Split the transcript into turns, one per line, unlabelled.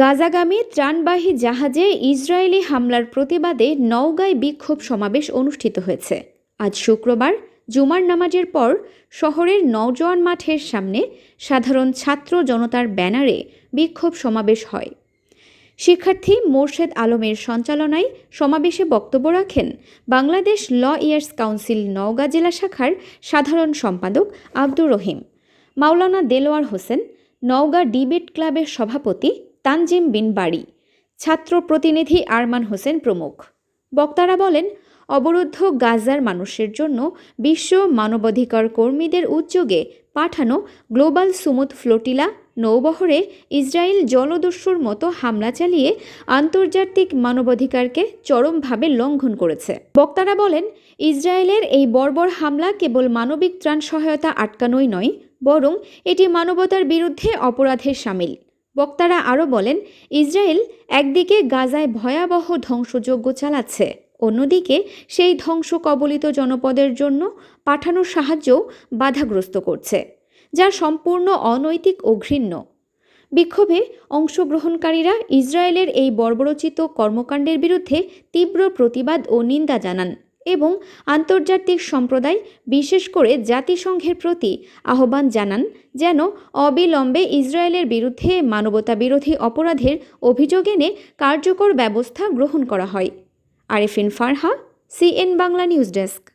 গাজাগামী ত্রাণবাহী জাহাজে ইসরায়েলি হামলার প্রতিবাদে নওগাঁয় বিক্ষোভ সমাবেশ অনুষ্ঠিত হয়েছে। আজ শুক্রবার, জুমার নামাজের পর শহরের নওজোয়ান মাঠের সামনে সাধারণ ছাত্র জনতার ব্যানারে বিক্ষোভ সমাবেশ হয়। শিক্ষার্থী মোর্শেদ আলমের সঞ্চালনায় সমাবেশে বক্তব্য রাখেন Bangladesh lawyers council Naogaon জেলা শাখার সাধারণ সম্পাদক আব্দুর রহিম, মাওলানা দেলোয়ার হোসেন, নওগাঁ ডিবেট ক্লাবের সভাপতি তানজিম বিন বাড়ি ছাত্র প্রতিনিধি আরমান হোসেন প্রমুখ। বক্তারা বলেন, অবরুদ্ধ গাজার মানুষের জন্য বিশ্ব মানবাধিকার কর্মীদের উদ্যোগে পাঠানো গ্লোবাল সুমুদ ফ্লোটিলা নৌবহরে ইসরায়েল জলদস্যুর মতো হামলা চালিয়ে আন্তর্জাতিক মানবাধিকারকে চরমভাবে লঙ্ঘন করেছে। বক্তারা বলেন, ইসরায়েলের এই বর্বর হামলা কেবল মানবিক ত্রাণ সহায়তা আটকানোই নয়, বরং এটি মানবতার বিরুদ্ধে অপরাধের সামিল। বক্তারা আরও বলেন, ইসরায়েল একদিকে গাজায় ভয়াবহ ধ্বংসযজ্ঞ চালাচ্ছে, অন্যদিকে সেই ধ্বংস কবলিত জনপদের জন্য পাঠানো সাহায্যও বাধাগ্রস্ত করছে, যা সম্পূর্ণ অনৈতিক ও ঘৃণ্য। বিক্ষোভে অংশগ্রহণকারীরা ইসরায়েলের এই বর্বরোচিত কর্মকাণ্ডের বিরুদ্ধে তীব্র প্রতিবাদ ও নিন্দা জানান। এবং আন্তর্জাতিক সম্প্রদায়, বিশেষ করে জাতিসংঘের প্রতি আহ্বান জানান যেন অবিলম্বে ইসরায়েলের বিরুদ্ধে মানবতা বিরোধী অপরাধের অভিযোগ এনে কার্যকর ব্যবস্থা গ্রহণ করা হয়। Arefin Farha, CN Bangla news desk.